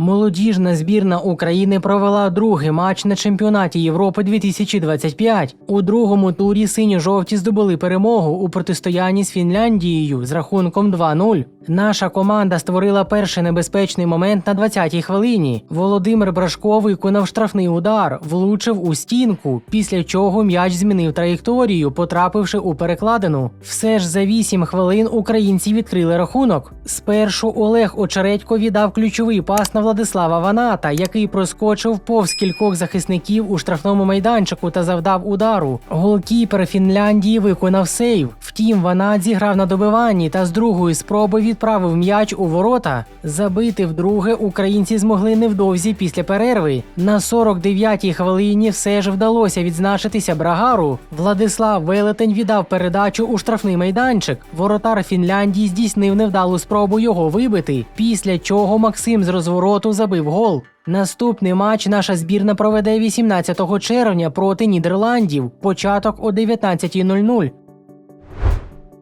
Молодіжна збірна України провела другий матч на чемпіонаті Європи 2025. У другому турі синьо-жовті здобули перемогу у протистоянні з Фінляндією з рахунком 2-0. Наша команда створила перший небезпечний момент на 20-й хвилині. Володимир Брашко виконав штрафний удар, влучив у стінку, після чого м'яч змінив траєкторію, потрапивши у перекладину. Все ж за 8 хвилин українці відкрили рахунок. Спершу Олег Очередько віддав ключовий пас на Владислава Ваната, який проскочив повз кількох захисників у штрафному майданчику та завдав удару. Голкіпер Фінляндії виконав сейв. Втім, Ванат зіграв на добиванні та з другої спроби відправив м'яч у ворота. Забити вдруге українці змогли невдовзі після перерви. На 49-й хвилині все ж вдалося відзначитися Брагару. Владислав Велетень віддав передачу у штрафний майданчик. Воротар Фінляндії здійснив невдалу спробу його вибити. Після чого Максим з розвороту забив гол. Наступний матч наша збірна проведе 18 червня проти Нідерландів. Початок о 19.00.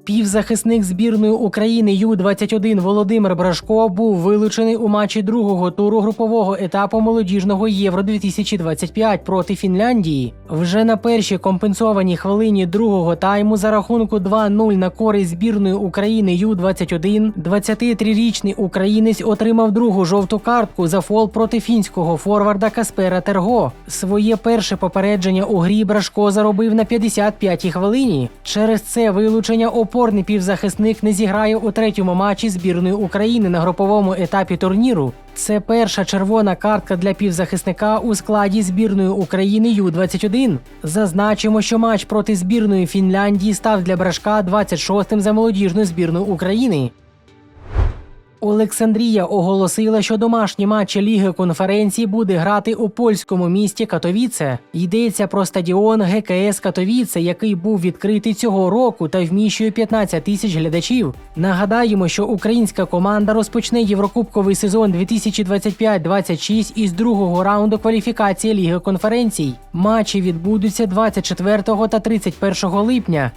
Півзахисник збірної України Ю-21 Володимир Брашко був вилучений у матчі другого туру групового етапу молодіжного Євро 2025 проти Фінляндії. Вже на першій компенсованій хвилині другого тайму за рахунку 2-0 на користь збірної України Ю-21 23-річний українець отримав другу жовту картку за фол проти фінського форварда Каспера Терго. Своє перше попередження у грі Брашко заробив на 55-й хвилині. Через це вилучення опорний півзахисник не зіграє у третьому матчі збірної України на груповому етапі турніру. Це перша червона картка для півзахисника у складі збірної України Ю-21. Зазначимо, що матч проти збірної Фінляндії став для Брашка 26-м за молодіжну збірну України. Олександрія оголосила, що домашні матчі Ліги конференції буде грати у польському місті Катовіце. Йдеться про стадіон ГКС Катовіце, який був відкритий цього року та вміщує 15 тисяч глядачів. Нагадаємо, що українська команда розпочне єврокубковий сезон 2025-26 із другого раунду кваліфікації Ліги конференцій. Матчі відбудуться 24 та 31 липня.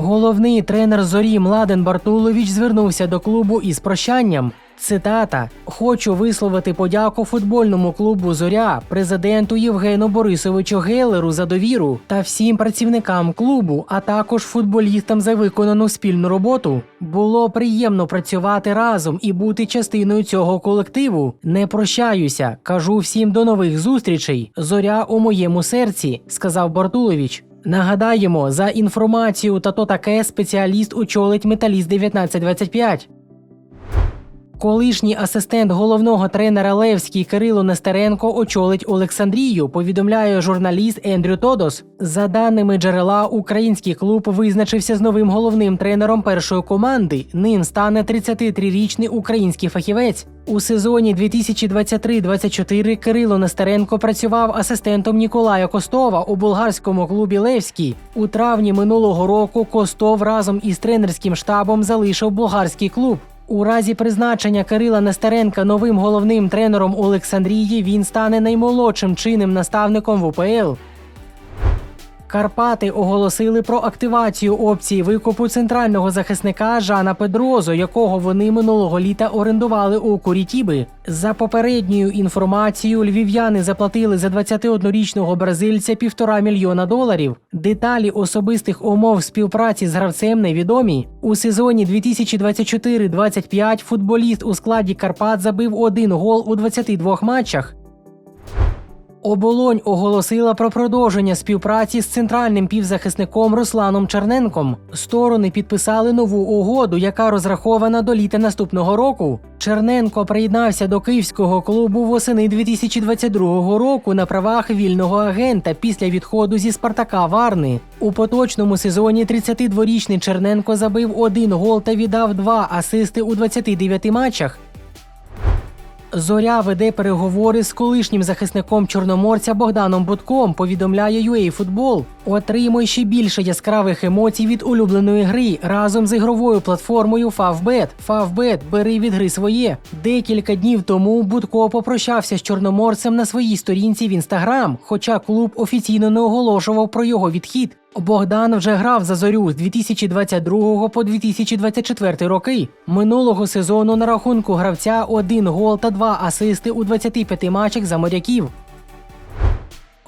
Головний тренер зорі Младен Бартулович звернувся до клубу із прощанням. Цитата: Хочу висловити подяку футбольному клубу Зоря, президенту Євгену Борисовичу Гелеру за довіру та всім працівникам клубу, а також футболістам за виконану спільну роботу. Було приємно працювати разом і бути частиною цього колективу. Не прощаюся. Кажу всім до нових зустрічей. Зоря у моєму серці, сказав Бартулович. Нагадаємо, за інформацією та то таке спеціаліст очолить металіст 1925. Колишній асистент головного тренера Левський Кирило Нестеренко очолить Олександрію. Повідомляє журналіст Ендрю Тодос. За даними джерела, український клуб визначився з новим головним тренером першої команди. Ним стане 33-річний український фахівець. У сезоні 2023-24 Кирило Нестеренко працював асистентом Ніколая Костова у болгарському клубі Левський. У травні минулого року Костов разом із тренерським штабом залишив болгарський клуб. У разі призначення Кирила Нестеренка новим головним тренером Олександрії він стане наймолодшим чинним наставником в УПЛ. Карпати оголосили про активацію опції викупу центрального захисника Жана Педрозо, якого вони минулого літа орендували у Курітіби. За попередньою інформацією, львів'яни заплатили за 21-річного бразильця півтора мільйона доларів. Деталі особистих умов співпраці з гравцем невідомі. У сезоні 2024-25 футболіст у складі Карпат забив один гол у 22 матчах. Оболонь оголосила про продовження співпраці з центральним півзахисником Русланом Черненком. Сторони підписали нову угоду, яка розрахована до літа наступного року. Черненко приєднався до київського клубу восени 2022 року на правах вільного агента після відходу зі Спартака Варни. У поточному сезоні 32-річний Черненко забив один гол та віддав два асисти у 29 матчах. Зоря веде переговори з колишнім захисником чорноморця Богданом Будком. Повідомляє UA Отримуй ще більше яскравих емоцій від улюбленої гри разом з ігровою платформою Favbet. Favbet – бери від гри своє. Декілька днів тому Будко попрощався з чорноморцем на своїй сторінці в інстаграм, хоча клуб офіційно не оголошував про його відхід. Богдан вже грав за зорю з 2022 по 2024 роки. Минулого сезону на рахунку гравця один гол та два асисти у 25 матчах за моряків.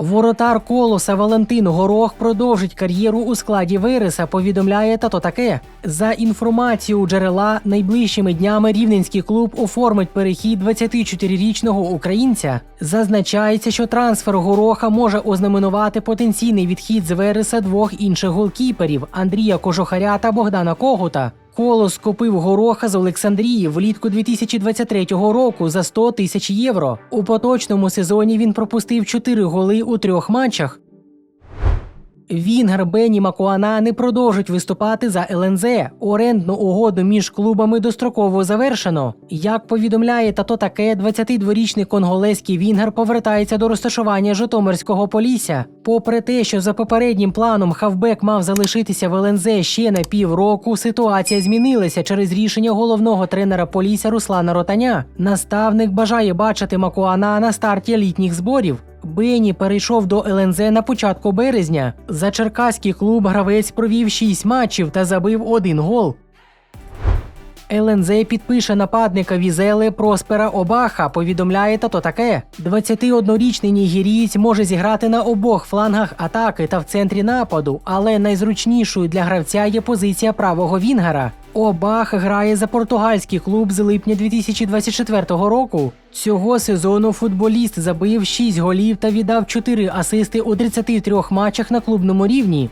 Воротар колоса Валентин Горох продовжить кар'єру у складі Вереса. Повідомляє тато таке. За інформацією джерела, найближчими днями рівненський клуб оформить перехід 24-річного українця. Зазначається, що трансфер гороха може ознаменувати потенційний відхід з Вереса двох інших голкіперів Андрія Кожухаря та Богдана Когута. Колос купив гороха з Олександрії влітку 2023 року за 100 тисяч євро. У поточному сезоні він пропустив 4 голи у трьох матчах. Вінгер Бені Макуана не продовжить виступати за ЛНЗ. Орендну угоду між клубами достроково завершено. Як повідомляє тато таке, 22-річний конголезький Вінгер повертається до розташування Житомирського Полісся. Попри те, що за попереднім планом хавбек мав залишитися в ЛНЗ ще на півроку, ситуація змінилася через рішення головного тренера Полісся Руслана Ротаня. Наставник бажає бачити Макуана на старті літніх зборів. Бені перейшов до ЛНЗ на початку березня. За черкаський клуб гравець провів 6 матчів та забив один гол. ЛНЗ підпише нападника Візели Проспера Обаха. Повідомляє тато таке. 21-річний нігерієць може зіграти на обох флангах атаки та в центрі нападу, але найзручнішою для гравця є позиція правого вінгера. Обах грає за португальський клуб з липня 2024 року. Цього сезону футболіст забив 6 голів та віддав 4 асисти у 33 матчах на клубному рівні.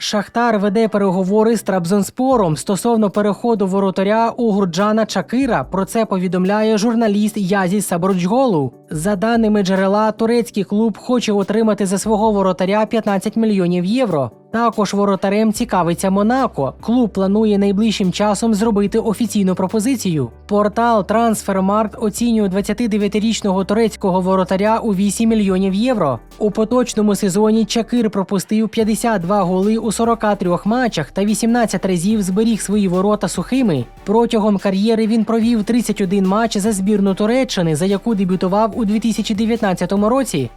Шахтар веде переговори з Трабзонспором стосовно переходу воротаря у Гурджана Чакира. Про це повідомляє журналіст Язі Сабруджголу. За даними джерела, турецький клуб хоче отримати за свого воротаря 15 мільйонів євро. Також воротарем цікавиться Монако. Клуб планує найближчим часом зробити офіційну пропозицію. Портал Трансфермаркт оцінює 29-річного турецького воротаря у 8 мільйонів євро. У поточному сезоні Чакир пропустив 52 голи у 43 матчах та 18 разів зберіг свої ворота сухими. Протягом кар'єри він провів 31 матч за збірну Туреччини, за яку дебютував у 2019 році.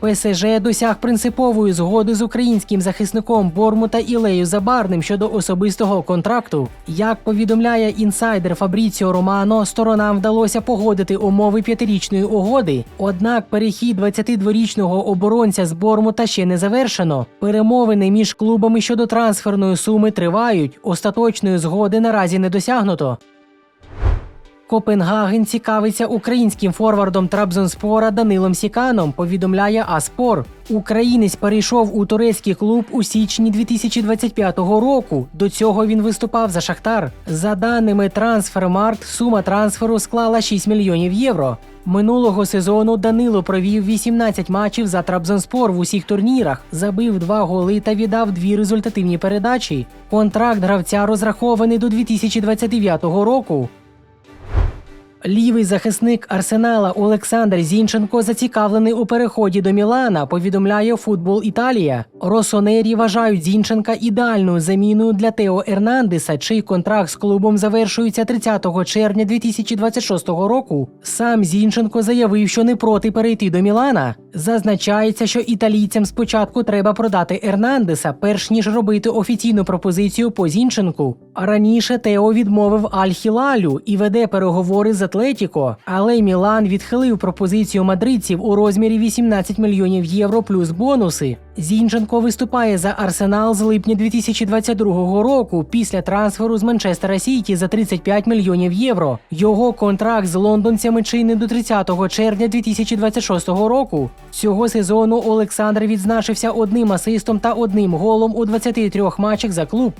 ПСЖ досяг принципової згоди з українським захисником Бормута Ілею Забарним щодо особистого контракту. Як повідомляє інсайдер Фабріціо Романо, сторонам вдалося погодити умови п'ятирічної угоди. Однак перехід 22-річного оборонця з Бормута ще не завершено. Перемовини між клубами щодо трансферної суми тривають. Остаточної згоди наразі не досягнуто. Копенгаген цікавиться українським форвардом Трабзонспора Данилом Сіканом. Повідомляє Аспор. Українець перейшов у турецький клуб у січні 2025 року. До цього він виступав за Шахтар. За даними Трансфермаркт, сума трансферу склала 6 мільйонів євро. Минулого сезону Данило провів 18 матчів за Трабзонспор в усіх турнірах, забив два голи та віддав дві результативні передачі. Контракт гравця розрахований до 2029 року. Лівий захисник Арсенала Олександр Зінченко зацікавлений у переході до Мілана. Повідомляє футбол Італія. Росонері вважають Зінченка ідеальною заміною для Тео Ернандеса, чий контракт з клубом завершується 30 червня 2026 року. Сам Зінченко заявив, що не проти перейти до Мілана. Зазначається, що італійцям спочатку треба продати Ернандеса, перш ніж робити офіційну пропозицію по Зінченку. Раніше Тео відмовив Аль-Хілалю і веде переговори з Атлетіко, але Мілан відхилив пропозицію мадридців у розмірі 18 мільйонів євро плюс бонуси. Зінченко виступає за Арсенал з липня 2022 року після трансферу з Манчестера Сіті за 35 мільйонів євро. Його контракт з лондонцями чинний до 30 червня 2026 року. Цього сезону Олександр відзначився одним асистом та одним голом у 23 матчах за клуб.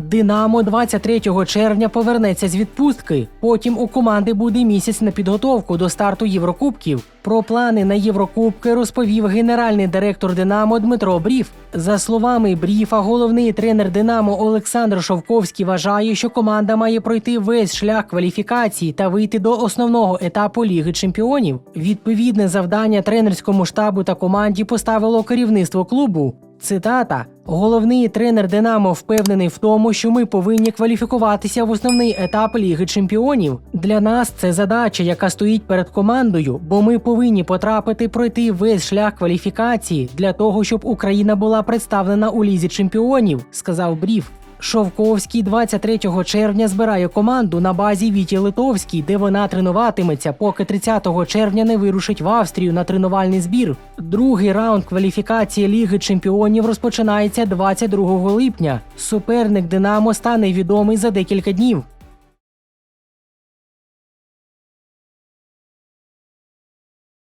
Динамо 23 червня повернеться з відпустки. Потім у команди буде місяць на підготовку до старту Єврокубків. Про плани на Єврокубки розповів генеральний директор Динамо Дмитро Бріф. За словами Бріфа, головний тренер Динамо Олександр Шовковський вважає, що команда має пройти весь шлях кваліфікації та вийти до основного етапу Ліги Чемпіонів. Відповідне завдання тренерському штабу та команді поставило керівництво клубу. Цитата: головний тренер Динамо впевнений в тому, що ми повинні кваліфікуватися в основний етап Ліги Чемпіонів. Для нас це задача, яка стоїть перед командою, бо ми повинні потрапити пройти весь шлях кваліфікації для того, щоб Україна була представлена у лізі чемпіонів, сказав Брів. Шовковський 23 червня збирає команду на базі Віті Литовській, де вона тренуватиметься, поки 30 червня не вирушить в Австрію на тренувальний збір. Другий раунд кваліфікації Ліги Чемпіонів розпочинається 22 липня. Суперник Динамо стане відомий за декілька днів.